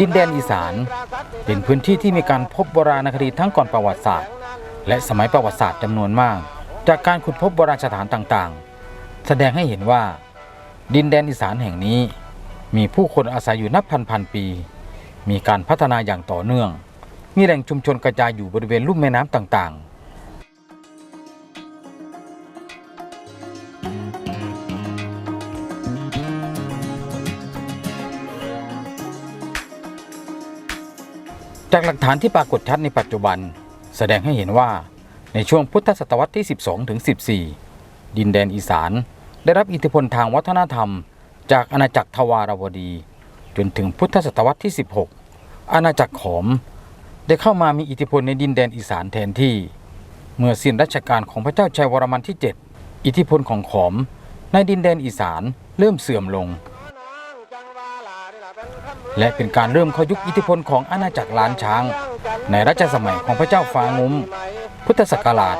ดินแดนอีสาน เป็นพื้นที่ที่มีการพบโบราณคดีทั้งก่อนประวัติศาสตร์ และสมัยประวัติศาสตร์จำนวนมาก จากการขุดพบโบราณสถานต่างๆ แสดงให้เห็นว่า ดินแดนอีสานแห่งนี้ มีผู้คนอาศัยอยู่นับพันพันๆปี มีการพัฒนาอย่างต่อเนื่อง มีแหล่งชุมชนกระจายอยู่บริเวณลุ่มแม่น้ำต่างๆ จากหลักฐานที่ปรากฏชัดในปัจจุบัน แสดงให้เห็นว่าในช่วงพุทธศตวรรษที่ 12ถึง14 ดินแดนอีสาน ได้รับอิทธิพลทางวัฒนธรรม จากอาณาจักรทวารวดี จนถึงพุทธศตวรรษที่ 16 อาณาจักรขอม ได้เข้ามามีอิทธิพลในดินแดนอีสานแทนที่ เมื่อสิ้นรัชกาลของพระเจ้าชัยวรมันที่ 7 อิทธิพลของขอม ในดินแดนอีสานเริ่มเสื่อมลง และเป็นการเริ่มเข้ายุคอิทธิพลของอาณาจักรล้านช้าง ในรัชสมัยของพระเจ้าฟางุ้ม พุทธศักราช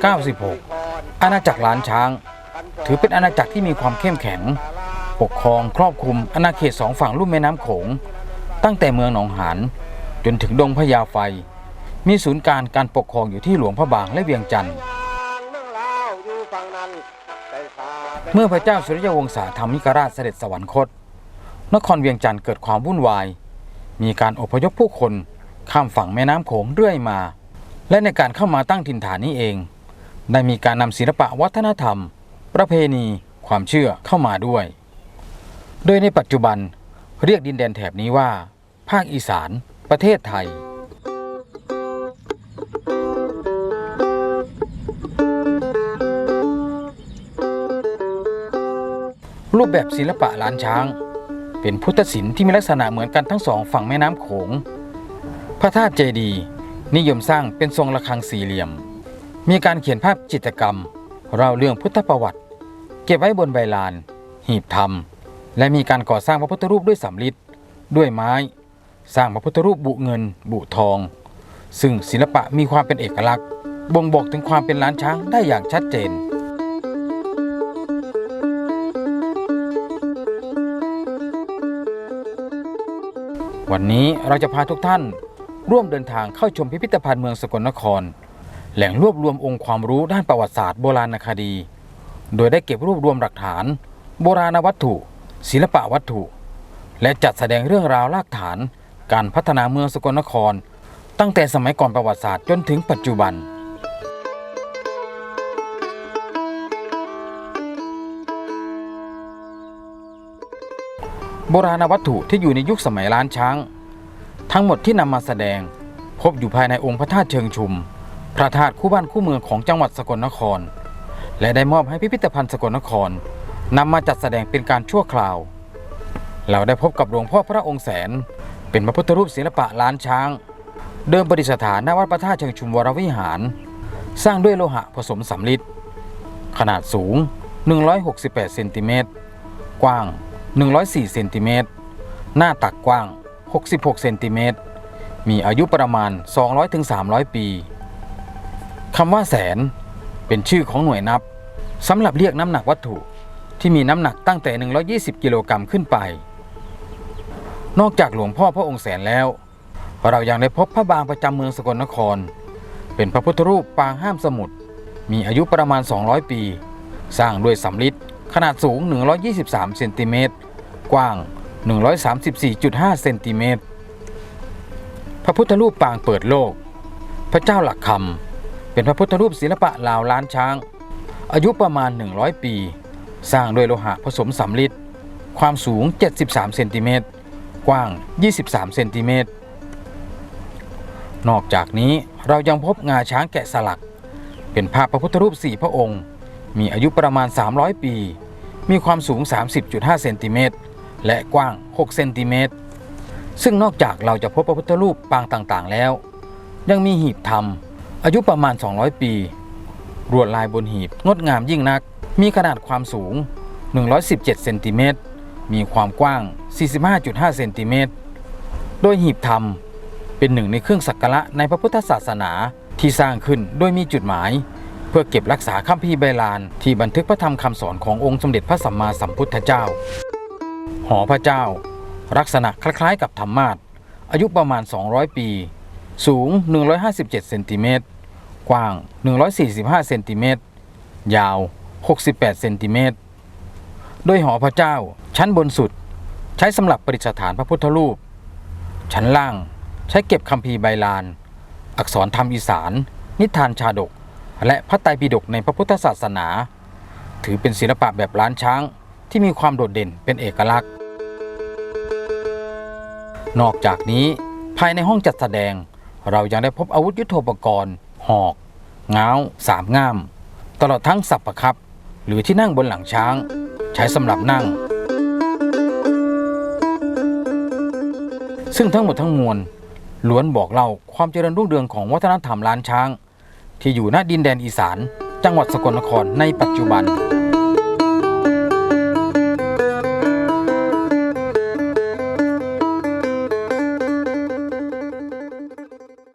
1896 อาณาจักรล้านช้าง ถือเป็นอาณาจักรที่มีความเข้มแข็ง ปกครองครอบคลุมอาณาเขตสองฝั่งลุ่มแม่น้ำโขง ตั้งแต่เมืองหนองหานจนถึงดงพญาไฟ มีศูนย์การการปกครองอยู่ที่หลวงพระบางและเวียงจันทร์เมื่อพระเจ้าสุริยวงศาธรรมิกราชเสด็จสวรรคต นครเวียงจันทร์เกิดความวุ่นวาย มีการอพยพผู้คนข้ามฝั่งแม่น้ำโขงเรื่อยมา และในการเข้ามาตั้งถิ่นฐานนี้เอง ได้มีการนำศิลปะวัฒนธรรม ประเพณี ความเชื่อเข้ามาด้วย โดยในปัจจุบันเรียกดินแดนแถบนี้ว่า ภาคอีสาน ประเทศไทยรูปแบบศิลปะล้านช้าง เป็นพุทธศิลป์ที่มีลักษณะเหมือนกันทั้งสองฝั่งแม่น้ำโขง พระธาตุเจดีย์นิยมสร้างเป็นทรงระฆังสี่เหลี่ยม มีการเขียนภาพจิตรกรรมเล่าเรื่องพุทธประวัติ เก็บไว้บนใบลาน หีบธรรม และมีการก่อสร้างพระพุทธรูปด้วยสำริดด้วยไม้ สร้างพระพุทธรูปบุเงิน บุทอง ซึ่งศิลปะมีความเป็นเอกลักษณ์ บ่งบอกถึงความเป็นล้านช้างได้อย่างชัดเจน วันนี้เราจะพาทุกท่านร่วมเดินทางเข้าชมพิพิธภัณฑ์เมืองสกลนคร แหล่งรวบรวมองค์ความรู้ด้านประวัติศาสตร์โบราณคดี โดยได้เก็บรวบรวมหลักฐาน โบราณวัตถุ ศิลปะวัตถุ และจัดแสดงเรื่องราวรากฐาน การพัฒนาเมืองสกลนคร ตั้งแต่สมัยก่อนประวัติศาสตร์จนถึงปัจจุบัน โบราณวัตถุที่อยู่ในยุคสมัยล้านช้าง ทั้งหมดที่นำมาแสดง พบอยู่ภายในองค์พระธาตุเชิงชุม พระธาตุคู่บ้านคู่เมืองของจังหวัดสกลนคร และได้มอบให้พิพิธภัณฑ์สกลนครนำมาจัดแสดงเป็นการชั่วคราว เราได้พบกับหลวงพ่อพระองค์แสน เป็นพระพุทธรูปศิลปะล้านช้าง เดิมประดิษฐานณวัดพระธาตุเชิงชุมวรวิหาร สร้างด้วยโลหะผสมสำริดขนาดสูง 168 เซนติเมตร กว้าง 104เซนติเมตรหน้าตักกว้าง 66เซนติเมตรมีอายุประมาณ 200-300 ปีคำว่าแสน เป็นชื่อของหน่วยนับสำหรับเรียกน้ำหนักวัตถุที่มีน้ำหนักตั้งแต่ 120 กิโลกรัมขึ้นไป นอกจากหลวงพ่อพระองค์แสนแล้ว เรายังได้พบพระบางประจำเมืองสกลนคร เป็นพระพุทธรูปปางห้ามสมุทรมีอายุประมาณ 200 ปี สร้างด้วยสำริดขนาดสูง 123 เซนติเมตร กว้าง 134.5 เซนติเมตร พระพุทธรูปปางเปิดโลก พระเจ้าหลักคำเป็นพระพุทธรูปศิลปะลาวล้านช้าง อายุประมาณ 100 ปี สร้างด้วยโลหะผสมสำริดความสูง 73 เซนติเมตร กว้าง 23 เซนติเมตร นอกจากนี้เรายังพบงาช้างแกะสลัก เป็นภาพพระพุทธรูปสี่พระองค์ มีอายุประมาณ 300 ปี มีความสูง 30.5 เซนติเมตร และกว้าง 6 เซนติเมตร ซึ่งนอกจากเราจะพบพระพุทธรูปปางต่างๆ แล้ว ยังมีหีบธรรม อายุประมาณ 200 ปีรวดลายบนหีบงดงามยิ่งนัก มีขนาดความสูง 117 เซนติเมตร มีความกว้าง 45.5 เซนติเมตร โดยหีบธรรม เป็นหนึ่งในเครื่องสักการะในพระพุทธศาสนาที่สร้างขึ้นโดยมีจุดหมาย เพื่อเก็บรักษาคัมภีร์ไบลานที่บันทึกพระธรรมคำสอนขององค์สมเด็จพระสัมมาสัมพุทธเจ้า หอพระเจ้า ลักษณะคล้ายๆกับธรรมาสอายุประมาณ 200 ปี สูง 157 เซนติเมตร กว้าง 145 เซนติเมตร ยาว 68 เซนติเมตร โดยหอพระเจ้า ชั้นบนสุด ใช้สำหรับประดิษฐานพระพุทธรูป ชั้นล่างใช้เก็บคัมภีร์ใบลาน อักษรธรรมอีสาน นิทานชาดก และพระไตรปิฎกในพระพุทธศาสนา ถือเป็นศิลปะแบบล้านช้าง ที่มีความโดดเด่นเป็นเอกลักษณ์ นอกจากนี้ภายในห้องจัดแสดง เรายังได้พบอาวุธยุโทโธปกรณ์ หอก ง้าว สามง่าม ตลอดทั้งสับประครับ หรือที่นั่งบนหลังช้าง ใช้สำหรับนั่ง ซึ่งทั้งหมดทั้งมวลล้วนบอกเล่าความเจริญรุ่งเรืองของวัฒนธรรมล้านช้าง ที่อยู่ณดินแดนอีสาน จังหวัดสกลนครในปัจจุบัน